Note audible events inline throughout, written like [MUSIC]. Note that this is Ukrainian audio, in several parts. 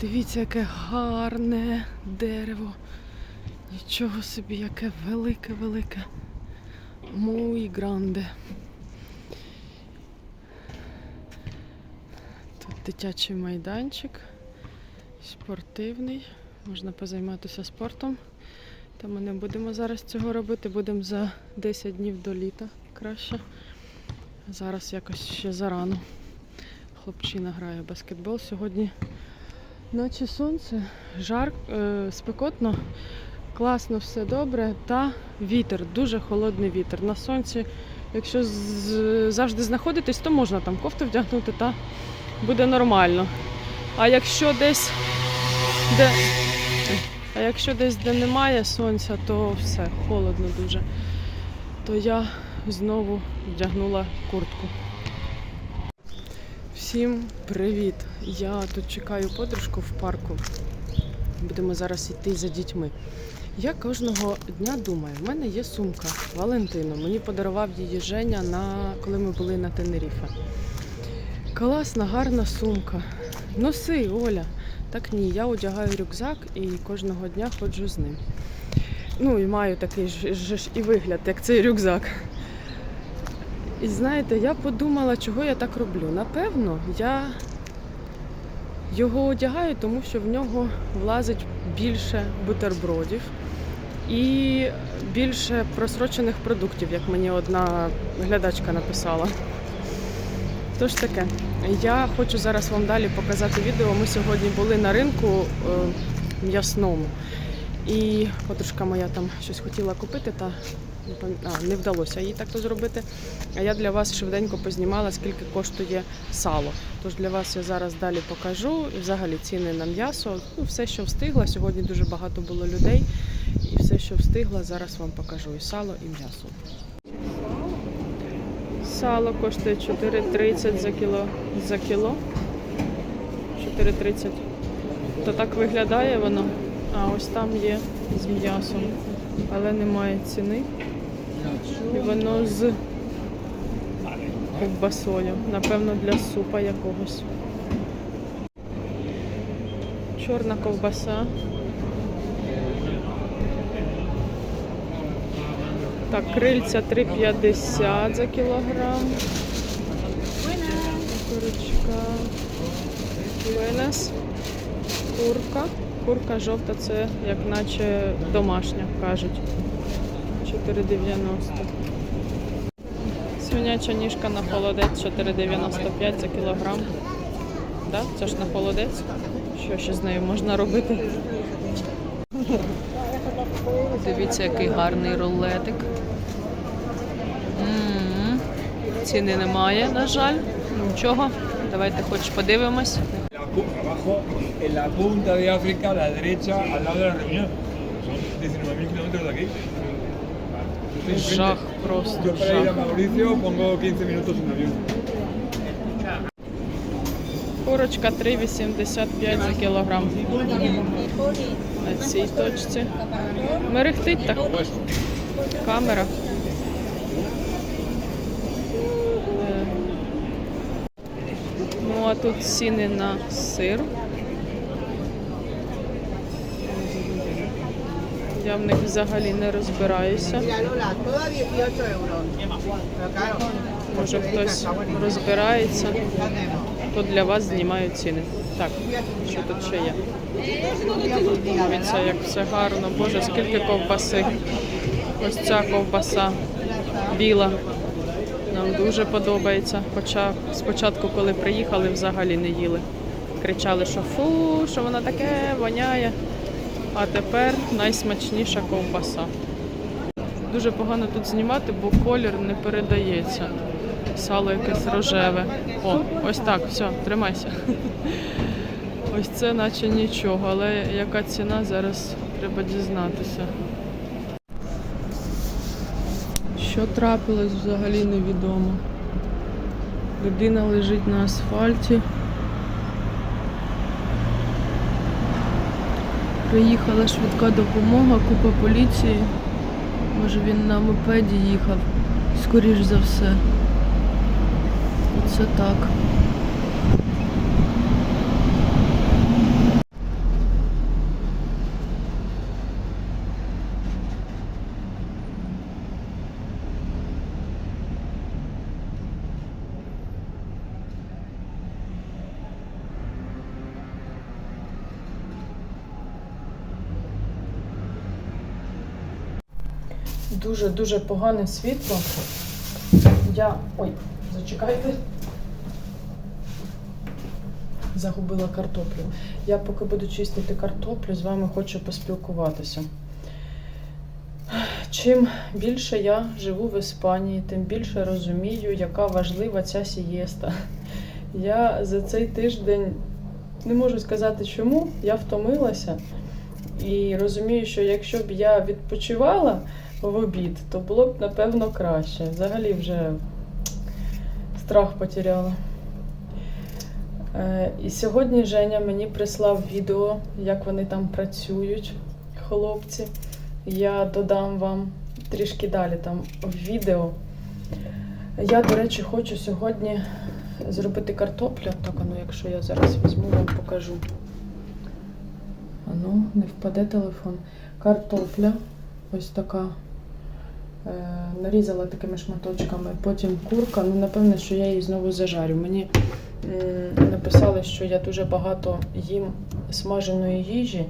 Дивіться, яке гарне дерево. Нічого собі, яке велике-велике. Muy гранде. Тут дитячий майданчик, спортивний. Можна позайматися спортом. Та ми не будемо зараз цього робити, будемо за 10 днів до літа краще. Зараз якось ще зарано. Хлопчина грає баскетбол сьогодні. Наче сонце, жар, е, спекотно, класно, все добре. Та вітер, дуже холодний вітер. На сонці, якщо завжди знаходитись, то можна там кофту вдягнути, та буде нормально. А якщо десь де, а якщо десь де немає сонця, то все, холодно дуже. То я знову вдягнула куртку. Всім привіт! Я тут чекаю подружку в парку. Будемо зараз йти за дітьми. Я кожного дня думаю, в мене є сумка Валентину. Мені подарував її Женя, на... коли ми були на Тенеріфе. Класна, гарна сумка. Носи, Оля. Так ні, я одягаю рюкзак і кожного дня ходжу з ним. Ну і маю такий ж і вигляд, як цей рюкзак. І знаєте, я подумала, чого я так роблю. Напевно, я його одягаю, тому що в нього влазить більше бутербродів і більше просрочених продуктів, як мені одна глядачка написала. Тож таке, я хочу зараз вам далі показати відео. Ми сьогодні були на ринку е, м'ясному. І подружка моя там щось хотіла купити, та пам- а, не вдалося їй так то зробити. А я для вас швиденько познімала, скільки коштує сало. Тож для вас я зараз далі покажу. І взагалі ціни на м'ясо. Ну, все, що встигла. Сьогодні дуже багато було людей. І все, що встигла, зараз вам покажу. І сало, і м'ясо. Сало коштує 4,30 за кіло. За кіло. 4,30. То так виглядає воно. А ось там є з м'ясом, але немає ціни. І воно з ковбасою. Напевно, для супа якогось. Чорна ковбаса. Так, крильця 3,50 за кілограм. Курочка. Венес. Курка. Курка жовта це як наче домашня, кажуть. 4,90. Свиняча ніжка на холодець 4,95 за кілограм. Да? Це ж на холодець. Що ще з нею можна робити? Дивіться, який гарний рулетик. М. Ціни немає, на жаль. Nічого. Давайте хоч подивимось. Жах просто. Жах. Mauricio pongo 15 minutos en avión. Курочка 3,85 за кілограм. На цій точці. Мерехтить так. Камера. Е. Ну, а тут ціни на сир. Я в них взагалі не розбираюся. Mira, Lola, todo a 18 euros. Pero claro, Може хтось розбирається, то для вас знімаю ціни. Так, що тут ще є? Дивіться, як все гарно. Боже, скільки ковбаси. Ось ця ковбаса біла. Нам дуже подобається. Хоча спочатку, коли приїхали, взагалі не їли. Кричали, що фу, що вона таке воняє. А тепер найсмачніша ковбаса. Дуже погано тут знімати, бо колір не передається. Сало якесь рожеве. О, ось так, все, тримайся. [LAUGHS] Ось це наче нічого, але яка ціна зараз треба дізнатися. Що трапилось взагалі невідомо. Людина лежить на асфальті. Приїхала швидка допомога, купа поліції. Може він на мопеді їхав, скоріш за все. Оце так. Дуже-дуже погане світло. Я. Ой, зачекайте. Загубила картоплю. Я поки буду чистити картоплю, з вами хочу поспілкуватися. Чим більше я живу в Іспанії, тим більше розумію, яка важлива ця сієста. Я за цей тиждень не можу сказати чому, я втомилася і розумію, що якщо б я відпочивала в обід, то було б напевно краще. Взагалі вже страх потеряла. Е, І сьогодні Женя мені прислав відео, як вони там працюють, хлопці. Я додам вам трішки далі там відео. Я, до речі, хочу сьогодні зробити картоплю. Так, ну якщо я зараз візьму, вам покажу. А ну, не впаде телефон. Картопля. Ось така. Е, нарізала такими шматочками. Потім курка. Ну, напевне, що я її знову зажарю. Мені написали, що я дуже багато їм смаженої їжі.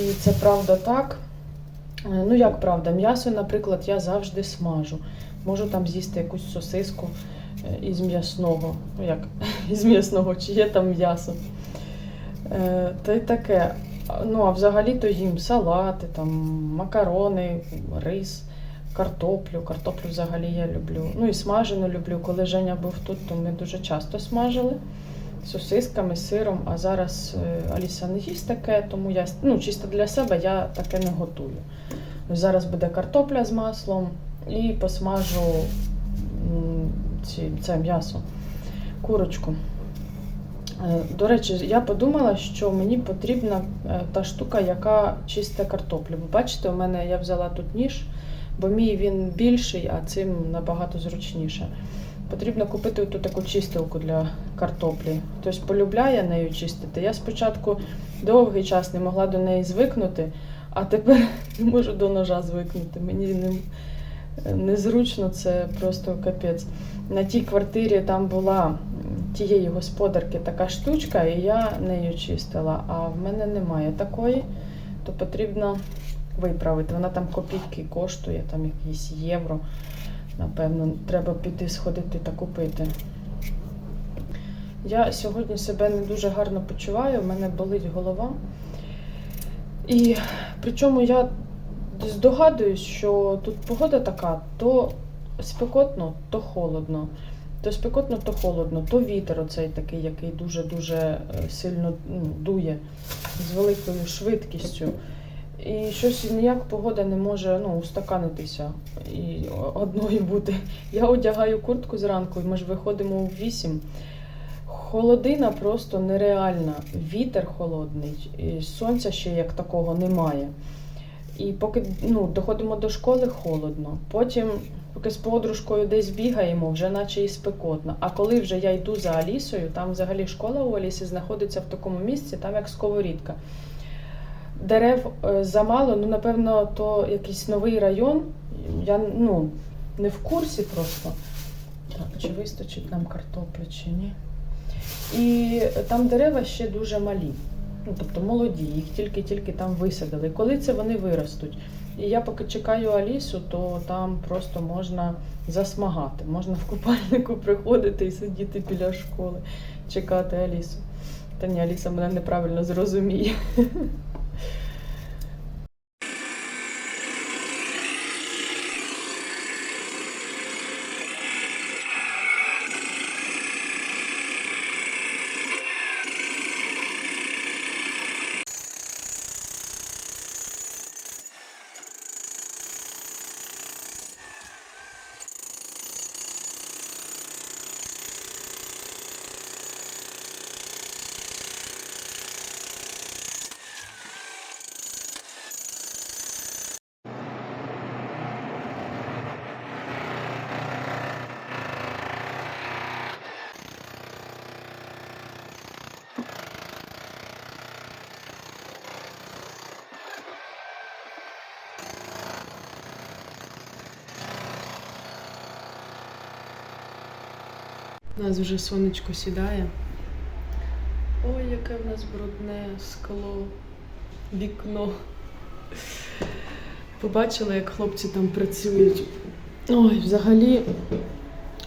І це правда так. Е, Ну, як правда, м'ясо, наприклад, я завжди смажу. Можу там з'їсти якусь сосиску е, із м'ясного. Ну як, [LAUGHS] із м'ясного, чи є там м'ясо. Та й таке. Ну, а взагалі-то їм салати, там, макарони, рис, картоплю. Картоплю взагалі я люблю. Ну і смажену люблю. Коли Женя був тут, то ми дуже часто смажили сосисками, сиром. А зараз е, Аліса не їсть таке, тому я ну, чисто для себе я таке не готую. Зараз буде картопля з маслом і посмажу ці, це м'ясо, курочку. Е, До речі, я подумала, що мені потрібна е, та штука, яка чисте картоплю. Ви бачите, у мене я взяла тут ніж, бо мій він більший, а цим набагато зручніше. Потрібно купити ту таку чистилку для картоплі. Хтось полюбляє нею чистити. Я спочатку довгий час не могла до неї звикнути, а тепер [LAUGHS] не можу до ножа звикнути. Мені не, незручно, це просто капець. На тій квартирі там була тієї господарки така штучка, і я нею чистила, а в мене немає такої, то потрібно виправити. Вона там копійки коштує, там якісь євро. Напевно, треба піти сходити та купити. Я сьогодні себе не дуже гарно почуваю, в мене болить голова. І причому я здогадуюсь, що тут погода така, то спекотно, то холодно. То спекотно, то холодно, то вітер оцей такий, який дуже-дуже е, сильно дує з великою швидкістю. І щось ніяк погода не може ну, устаканитися і одної бути. Я одягаю куртку зранку, і ми ж виходимо у 8. Холодина просто нереальна. Вітер холодний, і сонця ще як такого немає. І поки ну, доходимо до школи холодно. Потім, поки з подружкою десь бігаємо, вже наче і спекотно. А коли вже я йду за Алісою, там взагалі школа у Алісі знаходиться в такому місці, там як сковорідка. Дерев е, замало, ну напевно, то якийсь новий район. Я ну, не в курсі просто. Так, чи вистачить нам картоплі, чи ні. І там дерева ще дуже малі. Ну, тобто молоді, їх тільки-тільки там висадили. Коли це вони виростуть? І я поки чекаю Алісу, то там просто можна засмагати. Можна в купальнику приходити і сидіти біля школи, чекати Алісу. Та ні, Аліса мене неправильно зрозуміє. У нас вже сонечко сідає. Ой, яке в нас брудне скло, вікно. Побачили, як хлопці там працюють. Ой, взагалі,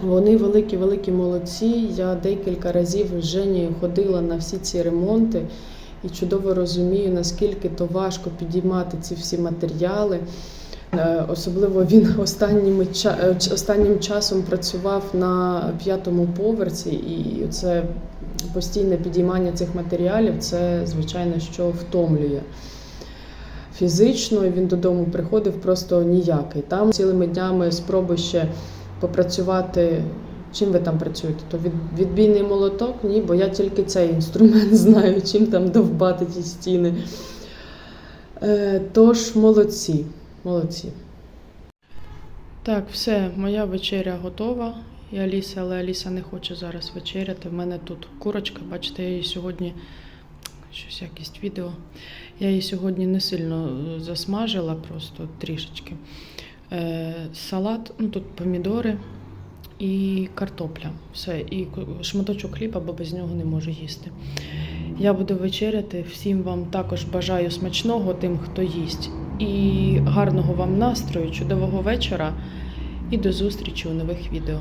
вони великі-великі молодці. Я декілька разів з Женєю ходила на всі ці ремонти і чудово розумію, наскільки то важко підіймати ці всі матеріали. Е, Особливо він останніми ча- е, останнім часом працював на п'ятому поверсі, і це постійне підіймання цих матеріалів, це звичайно що втомлює. Фізично він додому приходив просто ніякий. Там цілими днями спроби ще попрацювати. Чим ви там працюєте? То від, відбійний молоток? Ні, бо я тільки цей інструмент [LAUGHS] знаю, чим там довбати ті стіни. Е, тож молодці, молодці. Так, все, моя вечеря готова. І Аліса, але Аліса не хоче зараз вечеряти. В мене тут курочка, бачите, я її сьогодні щось якість відео. Я її сьогодні не сильно е, засмажила, просто трішечки. Е, салат, ну тут помідори і картопля. Все, і шматочок хліба, бо без нього не можу їсти. Я буду вечеряти. Всім вам також бажаю смачного тим, хто їсть. І гарного вам настрою, чудового вечора. І до зустрічі у нових відео.